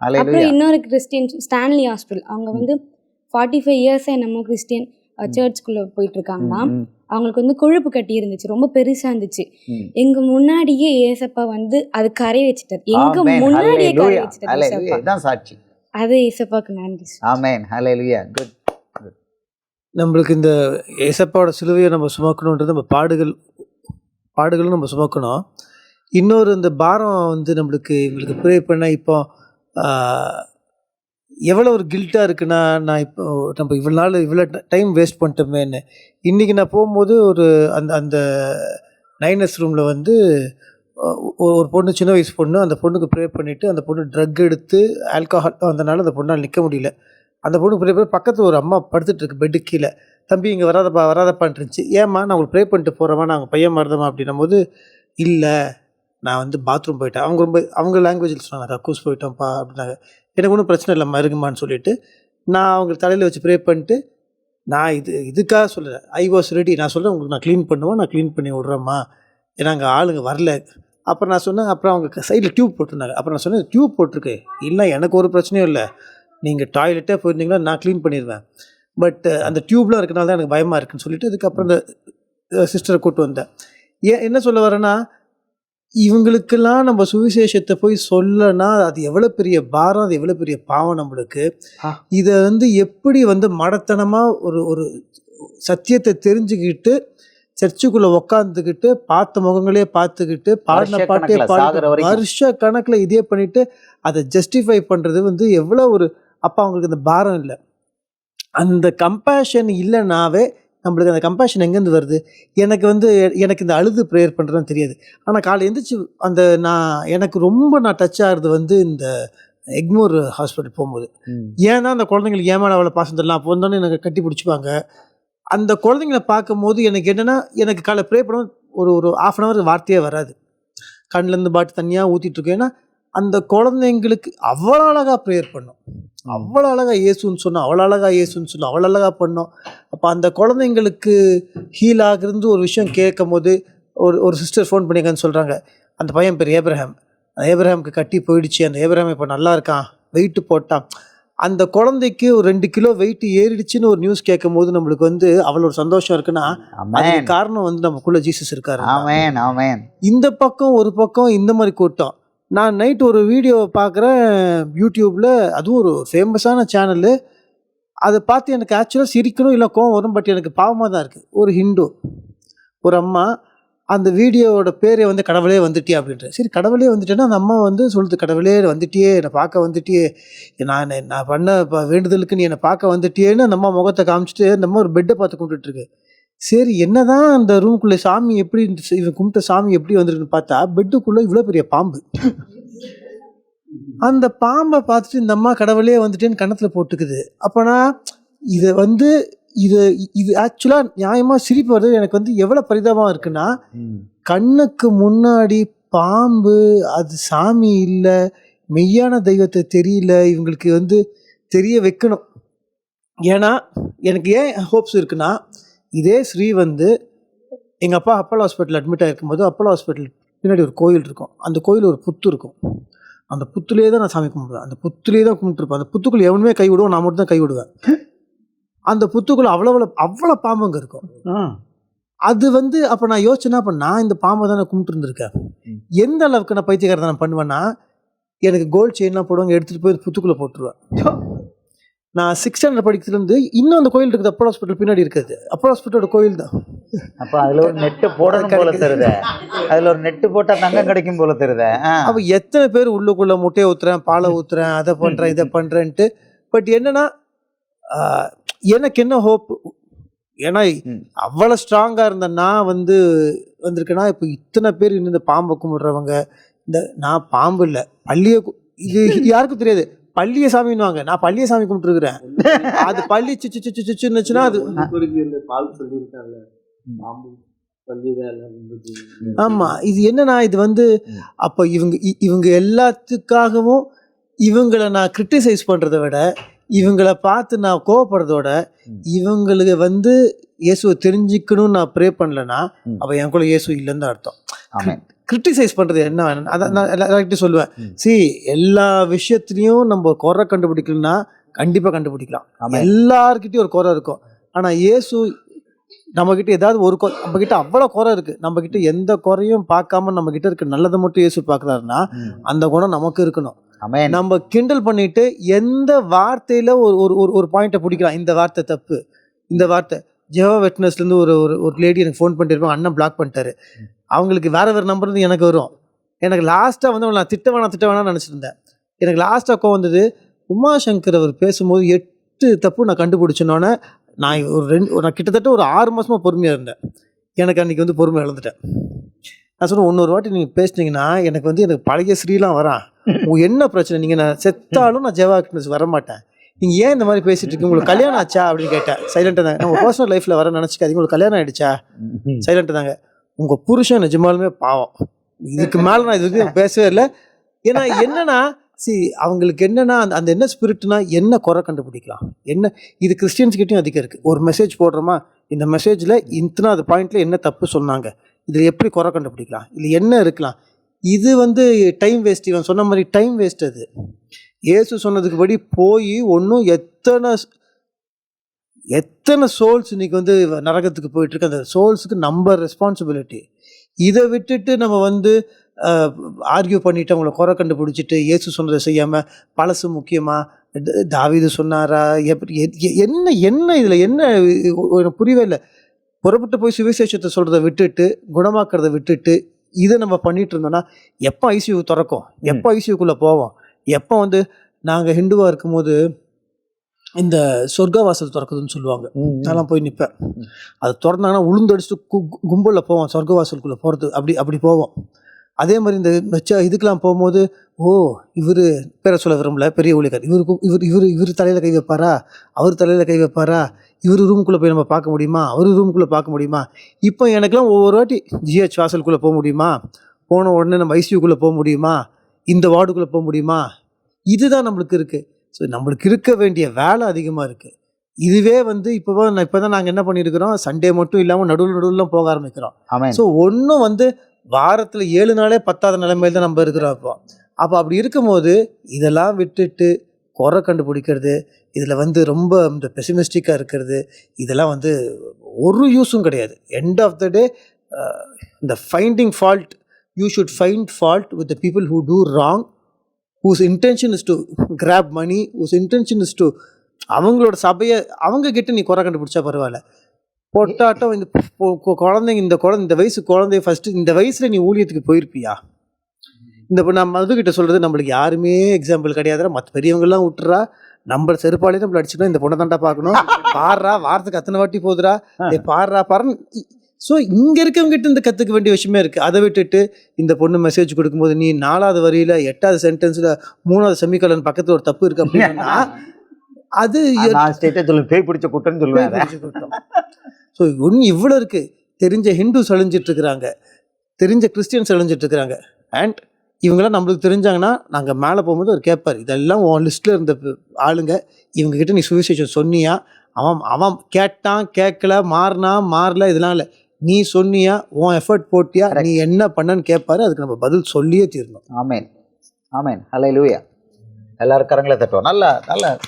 அப்புறம். இன்னொரு Christian Stanley hospital அவங்க வந்து ஃபார்ட்டி ஃபைவ் இயர்ஸாக என்னமோ கிறிஸ்டியன் சர்ச்சுக்குள்ளே போயிட்டு இருக்காங்கன்னா அவங்களுக்கு வந்து கொழுப்பு கட்டி இருந்துச்சு. ரொம்ப பெருசா இருந்துச்சு. எங்க முன்னாடியே ஏசப்பா வந்து அது கரை வச்சுட்டார். எங்க. முன்னாடியே கரை. வச்சுட்டார் சாட்சி. அது ஏசப்பாக்கு நன்றி ஆமென் ஹalleluya குட் நம்மளுக்கு இந்த ஏசப்பாவோட சிலுவையை நம்ம சுமக்கணுன்றது நம்ம பாடுகள் பாடுகளும் நம்ம சுமக்கணும். இன்னொரு இந்த பாரம் வந்து நம்மளுக்கு இவங்களுக்கு ப்ரே பண்ண இப்போ எவ்வளோ ஒரு கில்ட்டாக இருக்குன்னா நான் இப்போ நம்ம இவ்வளோ நாள் இவ்வளோ டைம் வேஸ்ட் பண்ணிட்டோமேன்னு. இன்றைக்கி நான் போகும்போது ஒரு அந்த அந்த நைனஸ் ரூமில் வந்து ஒரு பொண்ணு சின்ன வயசு பொண்ணு அந்த பொண்ணுக்கு ப்ரே பண்ணிவிட்டு அந்த பொண்ணு ட்ரக் எடுத்து ஆல்கஹால் வந்தனால அந்த பொண்ணால் நிற்க முடியல. அந்த பொண்ணுக்கு ப்ரே பண்ணி பக்கத்தில் ஒரு அம்மா படுத்துட்டு இருக்கு பெட்டு கீழே. தம்பி இங்கே வராதப்பா வராதப்பான்னு இருந்துச்சு. ஏம்மா நான் உங்களுக்கு ப்ரே பண்ணிட்டு போகிறேம்மா நாங்கள் பையன் மருதமா அப்படின்னும் போது இல்லை நான் வந்து பாத்ரூம் போயிட்டேன். அவங்க ரொம்ப அவங்க லாங்குவேஜில் சொன்னாங்க கக்கூஸ் போயிட்டோம்ப்பா அப்படின்னாங்க. எனக்கு ஒன்றும் பிரச்சனை இல்லைம்மா இருக்குமான்னு சொல்லிட்டு நான் அவங்க தலையில் வச்சு ப்ரே பண்ணிட்டு நான் இது இதுக்காக சொல்லலை. ஐ வாஸ் ரெடி நான் சொல்கிறேன் உங்களுக்கு நான் க்ளீன் பண்ணுவேன் நான் க்ளீன் பண்ணி விட்றேம்மா. ஏன்னா அங்கே ஆளுங்க வரல. அப்புறம் நான் சொன்னேன் அப்புறம் அவங்க சைடில் டியூப் போட்டிருந்தாங்க. அப்புறம் நான் சொன்னேன் டியூப் போட்டிருக்கு. இல்லை எனக்கு ஒரு பிரச்சனையும் இல்லை. நீங்கள் டாய்லெட்டே போயிருந்தீங்கன்னா நான் க்ளீன் பண்ணிடுவேன் பட் அந்த டியூப்லாம் இருக்கனால தான் எனக்கு பயமாக இருக்குன்னு சொல்லிட்டு அதுக்கப்புறம் இந்த சிஸ்டரை கூட்டு வந்தேன். ஏன் என்ன சொல்ல வரேன்னா இவங்களுக்கெல்லாம் நம்ம சுவிசேஷத்தை போய் சொல்லனா அது எவ்வளோ பெரிய பாரம் அது எவ்வளோ பெரிய பாவம் நம்மளுக்கு. இதை வந்து எப்படி வந்து மடத்தனமாக ஒரு ஒரு சத்தியத்தை தெரிஞ்சுக்கிட்டு சர்ச்சுக்குள்ளே உக்காந்துக்கிட்டு பார்த்த முகங்களே பார்த்துக்கிட்டு பாடின பாட்டே பாடி. வருஷ கணக்கில் இதே பண்ணிட்டு அதை ஜஸ்டிஃபை பண்ணுறது வந்து எவ்வளோ ஒரு அப்போ அவங்களுக்கு இந்த பாரம் இல்லை அந்த கம்பேஷன் இல்லைனாவே நம்மளுக்கு அந்த கம்பேஷன் எங்கேருந்து வருது? எனக்கு வந்து எனக்கு இந்த அழுது ப்ரேயர் பண்ணுறதுன்னு தெரியாது. ஆனால் காலை எந்திரிச்சு அந்த நான் எனக்கு ரொம்ப நான் டச் ஆகிறது வந்து இந்த எக்மோர் ஹாஸ்பிட்டல் போகும்போது. ஏன்னா அந்த குழந்தைங்களுக்கு ஏமாட அவ்வளோ பாசம் தரலாம் அப்போ வந்தோடனே எனக்கு கட்டி பிடிச்சிப்பாங்க. அந்த குழந்தைங்கள பார்க்கும்போது எனக்கு என்னென்னா எனக்கு காலை ப்ரே பண்ண ஒரு ஒரு ஆஃப் அன் ஹவர் வார்த்தையே வராது. கண்ணிலேருந்து பாட்டு தனியாக ஊற்றிட்டு இருக்கேன். ஏன்னா அந்த குழந்தைங்களுக்கு அவ்வளோ அழகாக ப்ரேயர் பண்ணும். அவ்வளோ அழகாக இயேசுன்னு சொன்னோம். அவ்வளோ அழகாக இயேசுன்னு சொன்னோம். அவ்வளோ அழகாக பண்ணோம். அப்போ அந்த குழந்தைங்களுக்கு ஹீல் ஆகுறது ஒரு விஷயம் கேட்கும் போது ஒரு ஒரு சிஸ்டர் ஃபோன் பண்ணிக்கன்னு சொல்கிறாங்க அந்த பையன் பேர் ஏப்ரஹாம். அந்த ஏப்ரஹாமுக்கு கட்டி போயிடுச்சு. அந்த ஏப்ரஹாம் இப்போ நல்லா இருக்கான். வெயிட்டு போட்டான். அந்த குழந்தைக்கு ஒரு ரெண்டு கிலோ வெயிட் ஏறிடுச்சுன்னு ஒரு நியூஸ் கேட்கும் போது நம்மளுக்கு வந்து அவ்வளோ ஒரு சந்தோஷம் இருக்குன்னா அதுக்கு காரணம் வந்து நமக்குள்ள ஜீசஸ் இருக்காரு இந்த பக்கம் ஒரு பக்கம் இந்த மாதிரி கூட்டம். நான் நைட் ஒரு வீடியோ பார்க்குறேன் யூடியூப்பில் அதுவும் ஒரு ஃபேமஸான சேனலு அதை பார்த்து எனக்கு ஆக்சுவலாக சிரிக்கணும் இல்லை கோவம் வரும் பட் எனக்கு பாவமாக தான் இருக்குது ஒரு ஹிந்து ஒரு அம்மா அந்த வீடியோவோட பேரே வந்து கடவுளே வந்துட்டியே அப்படின்ற. சரி கடவுளே வந்துட்டேன்னா அந்த அம்மா வந்து சொல்லுது கடவுளே வந்துட்டியே என்னை பார்க்க வந்துட்டியே. நான் நான் பண்ண ப- வேண்டுதலுக்கு நீ என்னை பார்க்க வந்துட்டியேன்னு அந்த அம்மா முகத்தை காமிச்சிட்டு நம்ம ஒரு பெட்டை பார்த்து கும்பிட்டுட்ருக்கு சரி என்னதான் அந்த ரூம்குள்ளே சாமி எப்படி இவன் கும்பிட்ட சாமி எப்படி வந்திருக்குன்னு பார்த்தா பெட்டுக்குள்ளே இவ்வளோ பெரிய பாம்பு. அந்த பாம்பை பார்த்துட்டு இந்த அம்மா கடவுளே வந்துட்டேன்னு கன்னத்தில் போட்டுக்குது. அப்போனா இதை வந்து இது இது ஆக்சுவலாக நியாயமாக சிரிப்பு வருது. எனக்கு வந்து எவ்வளோ பரிதாபமாக இருக்குன்னா. கண்ணுக்கு முன்னாடி பாம்பு அது சாமி இல்லை மெய்யான தெய்வத்தை தெரியல இவங்களுக்கு வந்து தெரிய வைக்கணும். ஏன்னா எனக்கு ஏன் ஹோப்ஸ் இருக்குன்னா இதே ஸ்ரீ வந்து எங்கள் அப்பா அப்போலோ ஹாஸ்பிட்டல் அட்மிட் ஆகிருக்கும்போது அப்போலோ ஹாஸ்பிட்டல் பின்னாடி ஒரு கோயில் இருக்கும். அந்த கோயில் ஒரு புத்து இருக்கும். அந்த புத்துலேயே தான் நான் சாமி கும்பிடுவேன். அந்த புத்துலேயே தான் கும்பிட்டுருப்பேன். அந்த புத்துக்குள்ள எவனுமே கை விடுவோம் நான் மட்டும் தான் கை விடுவேன். அந்த புத்துக்குள்ள அவ்வளோ அவ்வளோ பாம்புங்க இருக்கும். அது வந்து அப்போ நான் யோசிச்சேன்னா அப்போ நான் இந்த பாம்பை தானே கும்பிட்டு இருந்திருக்கேன் ம். எந்த அளவுக்கு நான் பைத்தியக்காரத்தை நான் பண்ணுவேன்னா எனக்கு கோல்டு செயின்லாம் போடுவாங்க எடுத்துகிட்டு போய் புத்துக்குள்ளே போட்டுருவேன். நான் சிக்ஸ் ஸ்டாண்டர்ட் படிக்கிறதுலேருந்து இன்னும் அந்த கோயில் இருக்குது அப்போ ஹாஸ்பிட்டல் பின்னாடி இருக்குது. அப்போ ஹாஸ்பிட்டலோட கோயில் தான். அப்ப அதுல ஒரு நெட்டு போடணும் போல தருத அதுல ஒரு நெட்டு போட்டா தங்கம் கிடைக்கும் போல தருத அப்போ எத்தனை பேர் உள்ளுக்குள்ளே முட்டையை ஊற்றுறேன் பாலை ஊற்றுறேன் அதை பண்ணுறேன் இதை பண்ணுறேன்ட்டு பட் என்னன்னா எனக்கு என்ன ஹோப் ஏன்னா. அவ்வளோ ஸ்ட்ராங்காக இருந்த நான் வந்து வந்திருக்கேன்னா இப்போ இத்தனை பேர் இன்னும் இந்த பாம்பை கும்பிடுறவங்க இந்த நான் பாம்பு இல்லை பள்ளியை இது யாருக்கும் தெரியாது. பள்ளிய சாமின்னுவாங்க நான் பள்ளிய சாமி கும்பிட்டுருக்குறேன் அது பள்ளி சிச்சு சிச்சு சிச்சுன்னுச்சுன்னா அது பால் சொல்லியிருக்காங்க ஆமாம் இது என்னன்னா இது வந்து. அப்போ இவங்க இ- இவங்க எல்லாத்துக்காகவும் இவங்களை நான் கிரிட்டிசைஸ் பண்ணுறத விட இவங்களை பார்த்து நான் கோவப்படுறதோட. இவங்களுக்கு வந்து இயேசுவை தெரிஞ்சுக்கணும்னு நான் ப்ரே பண்ணலன்னா. அவள் எனக்குள்ள இயேசு இல்லைன்னு தான் அர்த்தம் ஆமென் கிரிட்டிசைஸ் பண்ணுறது என்ன? வேணும் அதான் நான் எல்லார்கிட்டையும் சொல்லுவேன். சி எல்லா விஷயத்துலையும் நம்ம குறை கண்டுபிடிக்கணும்னா கண்டிப்பாக கண்டுபிடிக்கலாம். ஆமென். எல்லார்கிட்டயும் ஒரு குறை இருக்கும். ஆனால் இயேசு நம்மக்கிட்ட ஏதாவது ஒரு குறை நம்மக்கிட்ட அவ்வளோ குறை இருக்குது நம்மக்கிட்ட எந்த குறையும் பார்க்காம நம்மக்கிட்ட இருக்க நல்லதை மட்டும் இயேசு பார்க்குறாருன்னா. அந்த குணம் நமக்கு இருக்கணும். நம்ம கிண்டல் பண்ணிட்டு எந்த வார்த்தையில ஒரு ஒரு ஒரு பாயிண்ட்டை பிடிக்கலாம். இந்த வார்த்தை தப்பு. இந்த வார்த்தை ஜெவா வெட்னஸ்லேருந்து ஒரு ஒரு ஒரு லேடி எனக்கு ஃபோன் பண்ணிருப்பாங்க அண்ணன் பிளாக் பண்ணிட்டாரு. அவங்களுக்கு வேற வேற நம்பர் இருந்து எனக்கு வரும். எனக்கு லாஸ்ட்டாக வந்து நான் திட்ட வேணாம் திட்ட வேணாம்னு நினச்சிட்டு இருந்தேன் எனக்கு லாஸ்ட்டாக கோவம் வந்தது உமாசங்கர் அவர் பேசும்போது எட்டு தப்பு நான் கண்டுபிடிச்சனோன்னே நான் ஒரு ரெண்டு நான் கிட்டத்தட்ட ஒரு ஆறு மாசமா பொறுமையாக இருந்தேன். எனக்கு அன்றைக்கி வந்து பொறுமை இழந்துட்டேன். நான் சொன்னேன் இன்னொரு வாட்டி நீங்கள் பேசுனீங்கன்னா எனக்கு வந்து எனக்கு பழைய ஸ்ரீலாம் வரான். என்ன பிரச்சனை? நீங்கள் நான் செத்தாலும் நான் ஜெவா கிட்னஸ் வர மாட்டேன். நீங்கள் ஏன் இந்த மாதிரி பேசிட்டு இருக்கீங்க? உங்களுக்கு கல்யாணம் ஆச்சா? அப்படின்னு கேட்டேன். சைலண்டாக தாங்க. நம்ம பர்சனல் லைஃப்பில் வர நினச்சிக்காதீங்க. உங்களுக்கு கல்யாணம் ஆயிடுச்சா? ம். சைலண்ட் தாங்க. உங்க புருஷன் நிஜமாலுமே பாவம். இதுக்கு மேல நான் இதுக்கு பேசவே இல்லை. ஏன்னா என்னன்னா சி அவங்களுக்கு என்னன்னா அந்த அந்த என்ன ஸ்பிரிட்னா என்ன குறை கண்டுபிடிக்கலாம்? என்ன இது கிறிஸ்டியன்ஸ் கிட்டயும் அதிகம் இருக்கு. ஒரு மெசேஜ் போடுறோமா? இந்த மெசேஜ்ல இத்தனாவது பாயிண்ட்ல என்ன தப்பு சொன்னாங்க? இதுல எப்படி குறை கண்டுபிடிக்கலாம்? இது என்ன இருக்கலாம்? இது வந்து டைம் வேஸ்ட் இவன் சொன்ன மாதிரி டைம் வேஸ்ட் அது. இயேசு சொன்னதுக்கு படி போய் ஒன்றும் எத்தனை எத்தனை சோல்ஸ் இன்னைக்கு வந்து நரகத்துக்கு போயிட்டு இருக்கு அந்த சோல்ஸுக்கு நம்ம ரெஸ்பான்சிபிலிட்டி இதை விட்டுட்டு நம்ம வந்து ஆர்கியூ பண்ணிட்டு அவங்கள குறை கண்டுபிடிச்சிட்டு இயேசு சொன்னதை செய்யாமல் பழசு முக்கியமாக தாவீது சொன்னாரா? எப்படி என்ன என்ன இதில்? என்ன எனக்கு புரியவே இல்லை. புறப்பட்டு போய் சுவிசேஷத்தை சொல்கிறத விட்டுட்டு குணமாக்குறத விட்டுட்டு இதை நம்ம பண்ணிட்டு இருந்தோம்னா எப்போ ஐசியூ திறக்கும்? எப்போ ஐசியூக்குள்ளே போவோம்? எப்போ வந்து நாங்கள் ஹிந்துவாக இருக்கும்போது இந்த சொர்க்கவாசல் திறக்குதுன்னு சொல்லுவாங்க. ம். நான்லாம் போய் நிற்பேன் அது திறந்தாங்கன்னா உளுந்தடிச்சுட்டு கு கும்பலில் போவோம். சொர்க்கவாசலுக்குள்ளே போகிறது அப்படி அப்படி போவோம். அதே மாதிரி இந்த வச்ச இதுக்கெலாம் போகும்போது ஓ இவர் பேரை சொல்ல விரும்பல பெரிய ஊழியர் இவருக்கு இவர் இவர் இவர் தலையில் கை வைப்பாரா? அவர் தலையில் கை வைப்பாரா? இவர் ரூமுக்குள்ளே போய் நம்ம பார்க்க முடியுமா? அவர் ரூமுக்குள்ளே பார்க்க முடியுமா? இப்போ எனக்கெல்லாம் ஒவ்வொரு வாட்டி ஜிஹெச் வாசலுக்குள்ளே போக முடியுமா? போன உடனே நம்ம ஐசியூக்குள்ளே போக முடியுமா? இந்த வார்டுக்குள்ளே போக முடியுமா? இதுதான் நம்மளுக்கு இருக்குது ஸோ நம்மளுக்கு இருக்க வேண்டிய வேலை அதிகமாக இருக்குது இதுவே வந்து இப்போ இப்போ தான் நாங்கள் என்ன பண்ணியிருக்கிறோம் சண்டே மட்டும் இல்லாமல் நடுவில் நடுவில் போக ஆரம்பிக்கிறோம். ஸோ ஒன்றும் வந்து வாரத்தில் ஏழு நாளே பத்தாத நிலைமையில தான் நம்ம இருக்கிறோம் அப்போ அப்போ அப்படி இருக்கும்போது இதெல்லாம் விட்டுட்டு குறை கண்டுபிடிக்கிறது இதில் வந்து ரொம்ப இந்த பெசிமிஸ்டிக்காக இருக்கிறது இதெல்லாம் வந்து ஒரு யூஸும் கிடையாது. எண்ட் ஆஃப் த டே இந்த finding fault you should find fault with the people who do wrong whose intention is to grab money whose intention is to அவங்களோட சபையை அவங்க கிட்ட நீ குறை கண்டுபிடிச்சா பரவாயில்ல. பொட்டாட்டம் இந்த குழந்தைங்க இந்த குழந்தை இந்த வயசு குழந்தைய ஃபஸ்ட்டு இந்த வயசில் நீ ஊழியத்துக்கு போயிருப்பியா? இந்த இப்போ நம்ம மதுக்கிட்ட சொல்கிறது நம்மளுக்கு யாருமே எக்ஸாம்பிள் கிடையாதுடா. மற்ற பெரியவங்கெல்லாம் விட்டுறா நம்ம செருப்பாலே நம்மள அடிச்சுட்டோம் இந்த பொண்ணை தாண்டா பார்க்கணும். பாடுறா வாரத்துக்கு அத்தனை வாட்டி ஏய் பாடுறா பாரு ஸோ இங்கே இருக்கவங்க கிட்ட இந்த கற்றுக்க வேண்டிய விஷயமே இருக்குது அதை விட்டுட்டு இந்த பொண்ணு மெசேஜ் கொடுக்கும்போது நீ நாலாவது வரியில எட்டாவது சென்டென்ஸில் மூணாவது செமிகலன் பக்கத்தில் ஒரு தப்பு இருக்கு அப்படின்னா அது பேய் பிடிச்ச குட்டன்னு சொல்லுவேன். ஸோ ஒன்று இவ்வளோ இருக்குது தெரிஞ்ச ஹிந்துஸ் அழிஞ்சிட்டு இருக்கிறாங்க தெரிஞ்ச கிறிஸ்டியன்ஸ் அழிஞ்சிட்டு இருக்கிறாங்க அண்ட் இவங்கெல்லாம் நம்மளுக்கு தெரிஞ்சாங்கன்னா நாங்கள் மேலே போகும்போது அவர் கேட்பார் இதெல்லாம் உன் லிஸ்ட்டில் இருந்த ஆளுங்க இவங்க கிட்ட நீ சுவிசேஷம் சொன்னியா? அவன் அவன் கேட்டான் கேட்கல மாறினா மாறல இதெல்லாம் இல்லை. நீ சொன்னியா உன் எஃபர்ட் போட்டியா நீ என்ன பண்ணன்னு கேட்பாரு அதுக்கு நம்ம பதில் சொல்லியே தீரணும். ஆமென். ஆமென். ஹலை லூயா எல்லாரும் கரங்களை தட்டுவோம். நல்லா நல்லா.